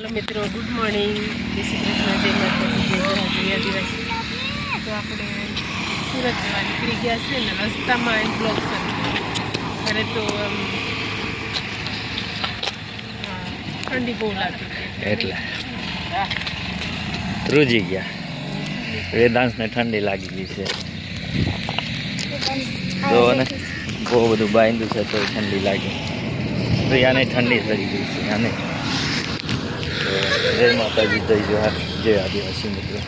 Hello મિત્રો good morning. Shri Krishna જય માતાજી જય આદિવાસી. તો આપણે સુરત જવા નીકળી ગયા છે ને રસ્તામાં એમ બ્લોક કરે તો આમ, ઠંડી બહુ લાગતી એટલે. ધ્રુજી ગયા. વેદાંશને ઠંડી લાગી ગઈ છે. તો ને બહુ બધું બાંધ્યું છે તો ઠંડી લાગી. પ્રિયાને ઠંડી ચડી ગઈ છે તો જય માતાજી જય જોહાર જય આદિવાસી મિત્રો.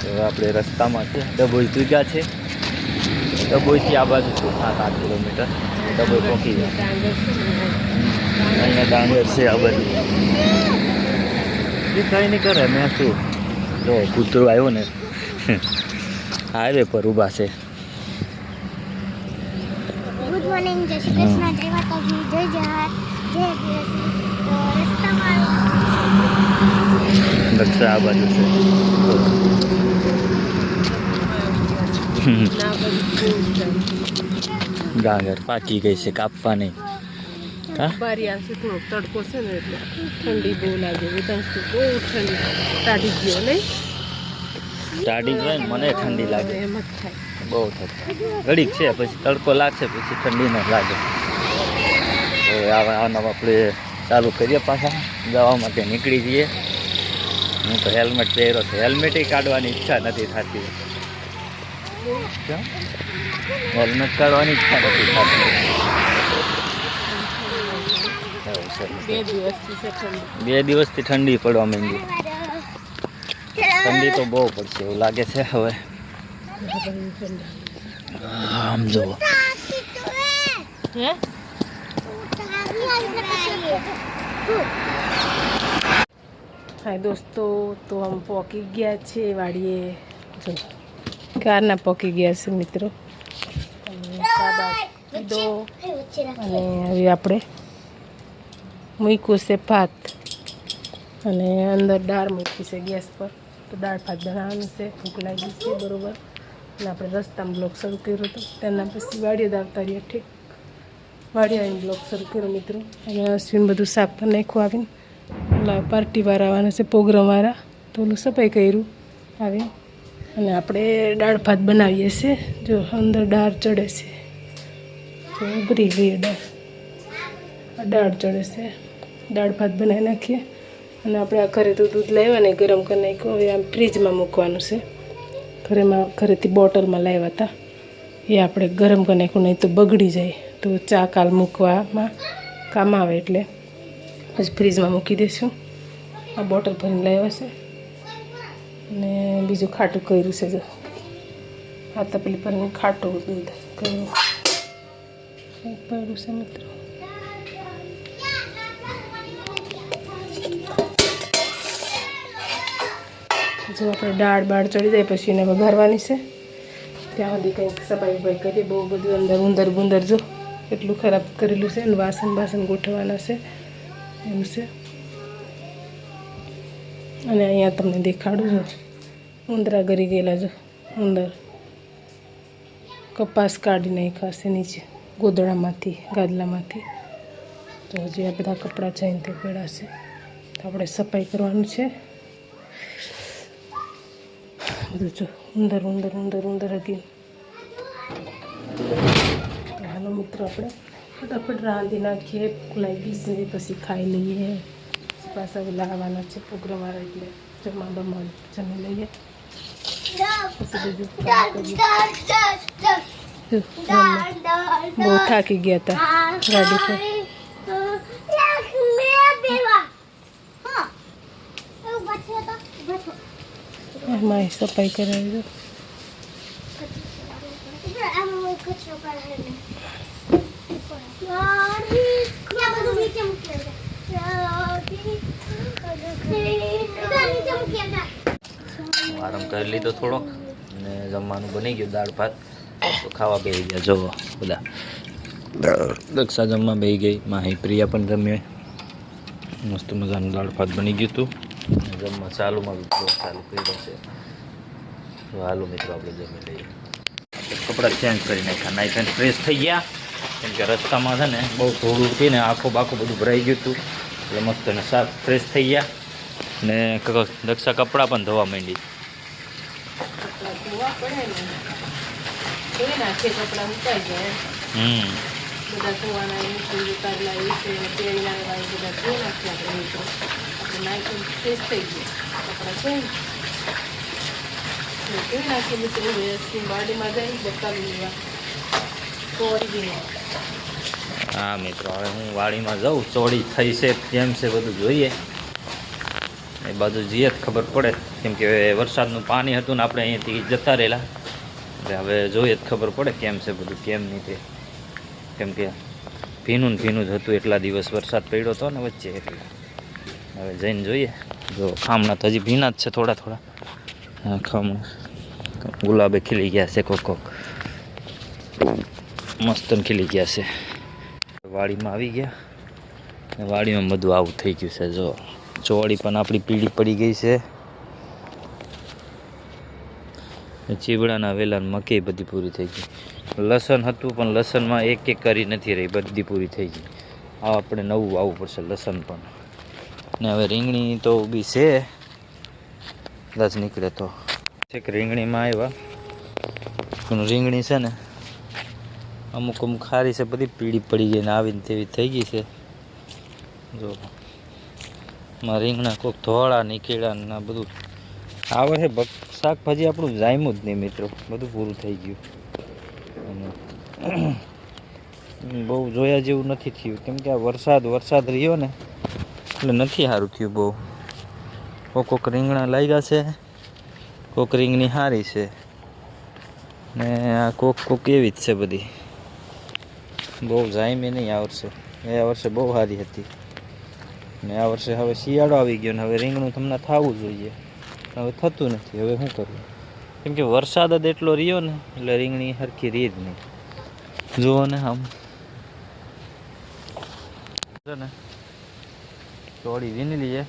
તો આપણે રસ્તામાં છે. ડભોઈ ચૂક્યા છે? ડભોઈથી આ બાજુ છે સાત આઠ કિલોમીટર. ડભોઈ પહોંચી ને, અહીંયા ડાંગર છે આ બાજુ. એ કંઈ નહીં કરે મેં શું? જો કૂતરો આવ્યો ને. હાઈવે પર ઊભા છે. જય જય જય જય દક્ષા આ બાજુ છે. ડાંગર પાકી ગઈ છે કાપવા નહીં બારી આવશે થોડોક તડકો છે ને એટલે ઠંડી બહુ લાગે. વેદાંશ બહુ ઠંડી કાઢી ગયો નહીં? સ્ટાર્ટિંગ હોય ને મને ઠંડી લાગે. એમ જ થાય. બહુ ઘડીક છે પછી તડકો લાગશે પછી ઠંડી ન લાગે. હવે આવા આના આપણે ચાલુ કરીએ પાછા. જવા માટે નીકળી જઈએ. હું તો હેલ્મેટ પહેરો છું. હેલ્મેટ કાઢવાની ઈચ્છા નથી થતી. હેલ્મેટ કાઢવાની ઈચ્છા નથી થતી. બે દિવસથી ઠંડી. બે દિવસથી ઠંડી પડવા માંડી. ઠંડી તો બહુ પડશે એવું લાગે છે હવે. આમ જુઓ. હે? હાય દોસ્તો, તો આમ પોકી ગયા છે વાડીએ. જો, કારના પોકી ગયા છે મિત્રો. કીધો અને હવે આપણે મૂક્યું છે ભાત. અને અંદર દાળ મૂકી છે ગેસ પર. તો દાળ ભાત બનાવવાનું છે, ભૂખ લાગી છે બરોબર. અને આપણે રસ્તામાં બ્લોક શરૂ કર્યો હતો. તેના પછી વાડીએ દાવતા રહીએ, ઠીક? વાડી આવીને બ્લોક શરૂ કર્યો મિત્રો. અને અશ્વિન બધું સાફ કરી નાખ્યું આવીને. ઓલા પાર્ટીવાળા આવવાના છે પ્રોગ્રામવાળા તો ઓલું સફાઈ કર્યું આવી અને આપણે દાળ ભાત બનાવીએ છીએ. જો અંદર દાળ ચડે છે. તો ઉભરી ગઈ દાળ. દાળ ચડે છે. દાળ ભાત બનાવી નાખીએ. અને આપણે આ ઘરે તો દૂધ લાવ્યા ને ગરમ કરી નાખ્યું. હવે આમ ફ્રીજમાં મૂકવાનું છે. ઘરેમાં, ઘરેથી બોટલમાં લાવ્યા હતા. એ આપણે ગરમ કરી નાખ્યું, નહીં તો બગડી જાય. તો ચા કાલ મૂકવામાં કામ આવે એટલે. પછી ફ્રીજમાં મૂકી દઈશું આ બોટલ ભરીને લાવ્યા છે ને બીજું ખાટું કર્યું છે જો. આ તપેલી ભરીને ખાટું દૂધ કર્યું. પડ્યું છે મિત્રો? જો આપણે દાળ બાળ ચડી જાય પછી એને વઘારવાની છે. ત્યાં સુધી કંઈક સફાઈ ઉભાઈ કરીએ. બહુ બધું અંદર ઉંદર ગુંદર જો. એટલું ખરાબ કરેલું છે અને વાસણ બાસણ ગોઠવાના છે. એવું છે. અને અહીંયા તમને દેખાડું છું. ઉંદરા ગરી ગયેલા જો. ઉંદર. કપાસ કાઢી નાખ્યા છે નીચે, ગોદડામાંથી, ગાદલામાંથી. તો હજી આ બધા કપડાં છે તે પડ્યા છે. તો આપણે સફાઈ કરવાનું છે. બધું જો. ઉંદર ઉંદર ઉંદર ઉંદર હતી મિત્રો આપણે. ફટાફટ રાંધી નાખીએ લાગી છે, પછી ખાઈ લઈએ. પછી લાવવાના છે પ્રોગ્રામ એટલે જમા બમા જમી લઈએ. જમવા. બહુ થાકી ગયા હતા ગાડી પર. સફાઈ કરાવી દો. આરામ કરી લીધો થોડોક અને જમવાનું બની ગયું, દાળ ભાત. ખાવા બેસી ગયા જોવો બધા. દક્ષા જમવા બેસી ગઈ, માહી પ્રિયા પણ જમીએ મસ્ત મજાનું દાળ ભાત બની ગયું હતું. જમવા ચાલુમાં ચાલુ કર્યો છે. હાલો મિત્રો, આપણે જમી લઈએ. કપડાં ચેન્જ કરી નાખ્યા નાઈ ફ્રેશ થઈ ગયા. કેમ કે રસ્તામાં છે ને બહુ ધૂળ હતી ને આખો બાખું બધું ભરાઈ ગયું હતું. એટલે મસ્ત અને સાફ ફ્રેશ થઈ ગયા. ને દક્ષા કપડાં પણ ધોવા માંડી. હમ. નાખી મિત્રો વ્યવસ્થિત જઈ બકાલું લેવા. હા, મિત્રો, હવે હું વાડીમાં જાઉં. ચોળી થઈ છે કેમ છે બધું જોઈએ. એ બાજુ જઈએ જ ખબર પડે. કેમ કે વરસાદનું પાણી હતું ને આપણે અહીંયાથી જતા રહેલા. એટલે હવે જોઈએ જ ખબર પડે કેમ છે બધું, કેમ નહીં તે. કેમ કે ભીનું ભીનું જ હતું એટલા દિવસ વરસાદ પડ્યો હતો ને વચ્ચે એટલે. હવે જઈને જોઈએ. જો, ખામણા તો હજી ભીના જ છે થોડા થોડા. હા, ખામણા. ગુલાબે ખીલી ગયા છે કોક કોક. મસ્ત ખીલી ગયા છે. વાડીમાં આવી ગયા. ને વાડીમાં બધું આવું થઈ ગયું છે. જો ચોવાડી પણ આપણી પીળી પડી ગઈ છે. ચીબડાના વેલા મકાઈ બધી પૂરી થઈ ગઈ. લસણ હતું, પણ લસણમાં એક એક કરી નથી રહી. બધી પૂરી થઈ ગઈ. આ આપણે નવું આવવું પડશે, લસણ પણ. ને હવે રીંગણી તો ઊભી છે. કદાચ નીકળે તો. છેક રીંગણીમાં આવ્યા. પણ રીંગણી છે ને અમુક અમુક ખારી છે, બધી પીળી પડી ગઈ ને આવીને તેવી થઈ ગઈ છે. જો માં રીંગણા કોઈક ધોળા નીકળ્યા ને બધું આવે છે શાકભાજી આપણું જામ્યું જ નહીં મિત્રો, બધું પૂરું થઈ ગયું. અને બહુ જોયા જેવું નથી થયું, કેમ કે આ વરસાદ વરસાદ રહ્યો ને, એટલે નથી સારું થયું બહુ. કોક કોક રીંગણા લાગ્યા છે, કોક રીંગણી સારી છે. ને આ કોક કોક એવી જ છે બધી. બહુ જાયમી નહીં આ વર્ષે. ગયા વર્ષે બહુ સારી હતી. ને આ વર્ષે હવે શિયાળો આવી ગયો ને હવે રીંગણું તમને થવું જોઈએ. હવે થતું નથી. હવે શું કરવું? કેમ કે વરસાદ જ એટલો રહ્યો ને, એટલે રીંગણી સરખી રહી જ નહીં. જુઓ ને આમ. છે ને, ચોળી વીની લઈએ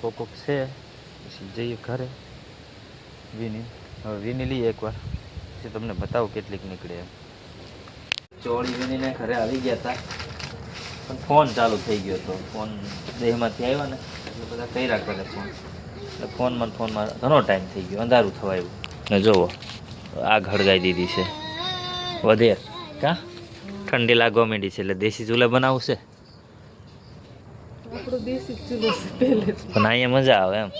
કોક કોક છે. પછી જઈએ ઘરે. વીની હવે વીની લઈએ એકવાર. પછી તમને બતાવું કેટલીક નીકળે એમ. ચોળી વિનીને ઘરે આવી ગયા હતા. પણ ફોન ચાલુ થઈ ગયો હતો. ફોન દેહમાંથી આવ્યો ને એટલે બધા કહી કરે ફોન. એટલે ફોનમાં ફોનમાં ઘણો ટાઈમ થઈ ગયો. અંધારું થવા આવ્યું ને જુઓ આગ હળગાઈ દીધી છે. વધેર કા? ઠંડી લાગવા માંડી છે એટલે દેશી ચૂલા બનાવશે પણ અહીંયા મજા આવે એમ.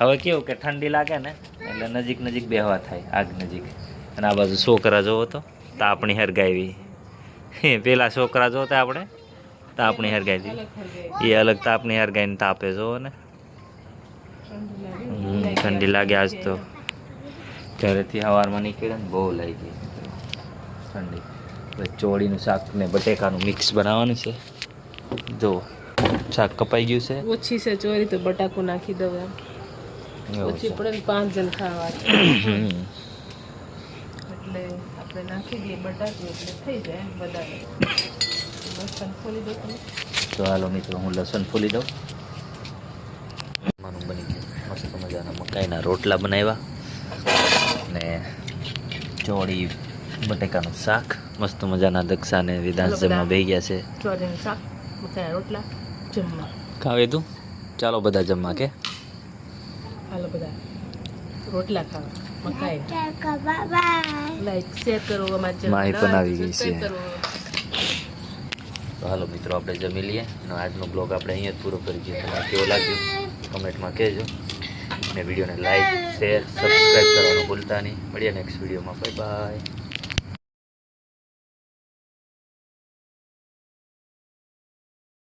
હવે કેવું કે ઠંડી લાગે ને એટલે નજીક નજીક બેહવા થાય આગ નજીક. અને આ બાજુ છોકરા જોવો તો. તાપણી હરગાવી પેલા છોકરા જોતા તો આપણે તાપણી હરગાવી એ અલગ તાપણી હરગાઈને તાપે જોવો ને. ઠંડી લાગે આજ તો. ઘરેથી સવારમાં નીકળે ને બહુ લાગી. ઠંડી. ચોળીનું શાક ને બટેકાનું મિક્સ બનાવવાનું છે. જો શાક કપાઈ ગયું છે. ઓછી છે ચોરી તો બટાકું નાખી દઉં એમ. ઓછી પડે પાંચ જણ ખાવા. એટલે આપણે નાખી દઈએ બટાકું એટલે થઈ જાય એમ વધારે. લસણ ફોલી દો તમે તો હાલો મિત્રો હું લસણ ફોલી દઉં. મારું બની ગયું. મસ્ત મજાના મકાઈના રોટલા બનાવ્યા. ને ચોળી બટેકાનું શાક મસ્ત મજાના દક્ષા ને વિધાન હાલો જમવા બેહી ગયા છે. શાક મકાઈના રોટલા જમવા. ખાવે તું? ચાલો બધા જમવા કે? હાલો બધા રોટલા ખાવા. લાઈક શેર કરો અમારી માહી પણ આવી ગઈ છે. સબસ્ક્રાઇબ કરો. તો હાલો મિત્રો આપણે જમી લઈએ અને આજનો બ્લોગ આપણે અહીંયા જ પૂરો કરી દઈએ. તમને કેવો લાગ્યો? કમેન્ટમાં કહેજો. અને વિડીયોને લાઈક શેર સબસ્ક્રાઈબ કરવાનું ભૂલતા નહીં. મળીએ નેક્સ્ટ વિડીયોમાં. Bye bye